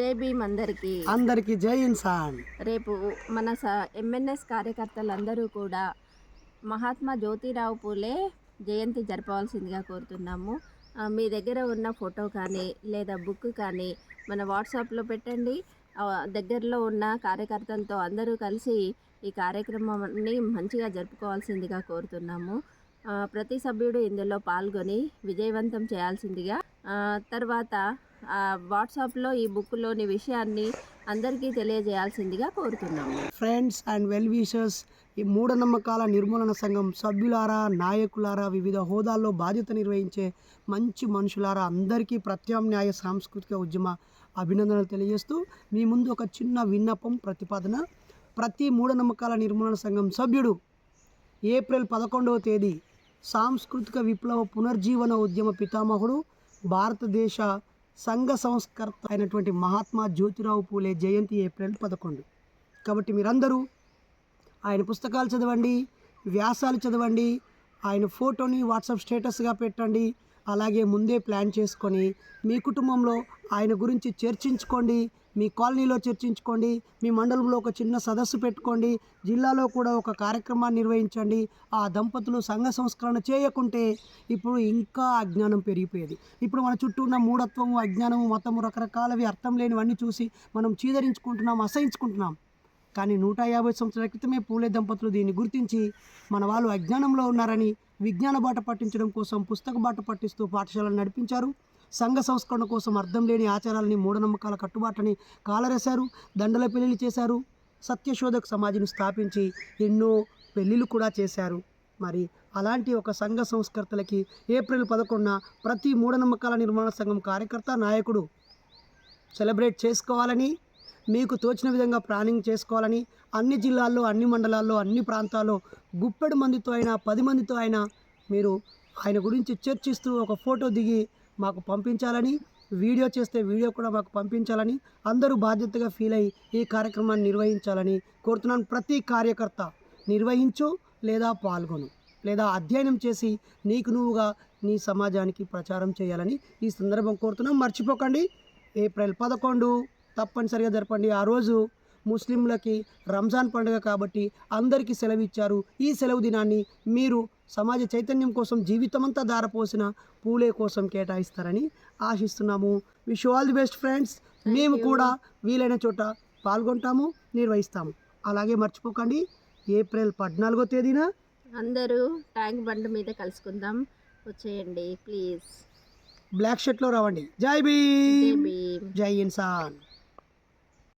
జై భీమ్ అందరికీ. అందరికీ జై ఇన్సాన్. రేపు మన స ఎంఎన్ఎస్ కార్యకర్తలందరూ కూడా మహాత్మా జ్యోతిరావు పూలే జయంతి జరపవలసిందిగా కోరుతున్నాము. మీ దగ్గర ఉన్న ఫోటో కానీ లేదా బుక్ కానీ మన వాట్సాప్లో పెట్టండి. దగ్గరలో ఉన్న కార్యకర్తలతో అందరూ కలిసి ఈ కార్యక్రమాన్ని మంచిగా జరుపుకోవాల్సిందిగా కోరుతున్నాము. ప్రతి సభ్యుడు ఇందులో పాల్గొని విజయవంతం చేయాల్సిందిగా తర్వాత వాట్సాప్లో ఈ బుక్లోని విషయాన్ని అందరికీ తెలియజేయాల్సిందిగా కోరుతున్నాము ఫ్రెండ్స్ అండ్ వెల్ విషర్స్ ఈ మూఢనమ్మకాల నిర్మూలన సంఘం సభ్యులారా నాయకులారా వివిధ హోదాల్లో బాధ్యత నిర్వహించే మంచి మనుషులారా అందరికీ ప్రత్యామ్నాయ సాంస్కృతిక ఉద్యమ అభినందనలు తెలియజేస్తూ మీ ముందు ఒక చిన్న విన్నపం ప్రతిపాదన. ప్రతి మూఢనమ్మకాల నిర్మూలన సంఘం సభ్యుడు ఏప్రిల్ పదకొండవ తేదీ సాంస్కృతిక విప్లవ పునర్జీవన ఉద్యమ పితామహుడు భారతదేశ సంఘ సంస్కర్త అయినటువంటి మహాత్మా జ్యోతిరావు పూలే జయంతి ఏప్రిల్ పదకొండు. కాబట్టి మీరందరూ ఆయన పుస్తకాలు చదవండి వ్యాసాలు చదవండి ఆయన ఫోటోని వాట్సాప్ స్టేటస్గా పెట్టండి అలాగే ముందే ప్లాన్ చేసుకొని మీ కుటుంబంలో ఆయన గురించి చర్చించుకోండి మీ కాలనీలో చర్చించుకోండి మీ మండలంలో ఒక చిన్న సదస్సు పెట్టుకోండి జిల్లాలో కూడా ఒక కార్యక్రమాన్ని నిర్వహించండి. ఆ దంపతులు సంఘ సంస్కరణ చేయకుంటే ఇప్పుడు ఇంకా అజ్ఞానం పెరిగిపోయేది. ఇప్పుడు మన చుట్టూ ఉన్న మూఢత్వము అజ్ఞానము మతము రకరకాలవి అర్థం లేనివన్నీ చూసి మనం చీదరించుకుంటున్నాం అసహించుకుంటున్నాం. కానీ నూట యాభై సంవత్సరాల క్రితమే పూలే దంపతులు దీన్ని గుర్తించి మన వాళ్ళు అజ్ఞానంలో ఉన్నారని విజ్ఞాన బాట పట్టించడం కోసం పుస్తక బాట పట్టిస్తూ పాఠశాలను నడిపించారు. సంఘ సంస్కరణ కోసం అర్థం లేని ఆచారాలని మూఢనమ్మకాల కట్టుబాట్లని కాలరేశారు దండల పెళ్ళిళ్ళు చేశారు సత్యశోధక సమాధిని స్థాపించి ఎన్నో పెళ్ళిళ్ళు కూడా చేశారు. మరి అలాంటి ఒక సంఘ సంస్కర్తలకి ఏప్రిల్ పదకొండున ప్రతి మూఢనమ్మకాల నిర్మాణ సంఘం కార్యకర్త నాయకుడు సెలబ్రేట్ చేసుకోవాలని మీకు తోచిన విధంగా ప్లానింగ్ చేసుకోవాలని అన్ని జిల్లాల్లో అన్ని మండలాల్లో అన్ని ప్రాంతాల్లో గుప్పెడు మందితో అయినా పది మందితో అయినా మీరు ఆయన గురించి చర్చిస్తూ ఒక ఫోటో దిగి మాకు పంపించాలని వీడియో చేస్తే వీడియో కూడా మాకు పంపించాలని అందరూ బాధ్యతగా ఫీల్ అయ్యి ఈ కార్యక్రమాన్ని నిర్వహించాలని కోరుతున్నాను. ప్రతి కార్యకర్త నిర్వహించు లేదా పాల్గొను లేదా అధ్యయనం చేసి నీకు నువ్వుగా నీ సమాజానికి ప్రచారం చేయాలని ఈ సందర్భం కోరుతున్నాం. మర్చిపోకండి ఏప్రిల్ పదకొండు తప్పనిసరిగా జరపండి. ఆ రోజు ముస్లింలకి రంజాన్ పండుగ కాబట్టి అందరికీ సెలవు ఇచ్చారు. ఈ సెలవు దినాన్ని మీరు సమాజ చైతన్యం కోసం జీవితమంతా దారపోసిన పూలే కోసం కేటాయిస్తారని ఆశిస్తున్నాము. Wish all the best friends మేము కూడా వీలైన చోట పాల్గొంటాము నిర్వహిస్తాము. అలాగే మర్చిపోకండి ఏప్రిల్ పద్నాలుగో తేదీన అందరూ ట్యాంక్ బండ్ మీద కలుసుకుందాం. వచ్చేయండి ప్లీజ్. బ్లాక్ షర్ట్లో రావండి. జై భీమ్. జై ఇన్సాన్.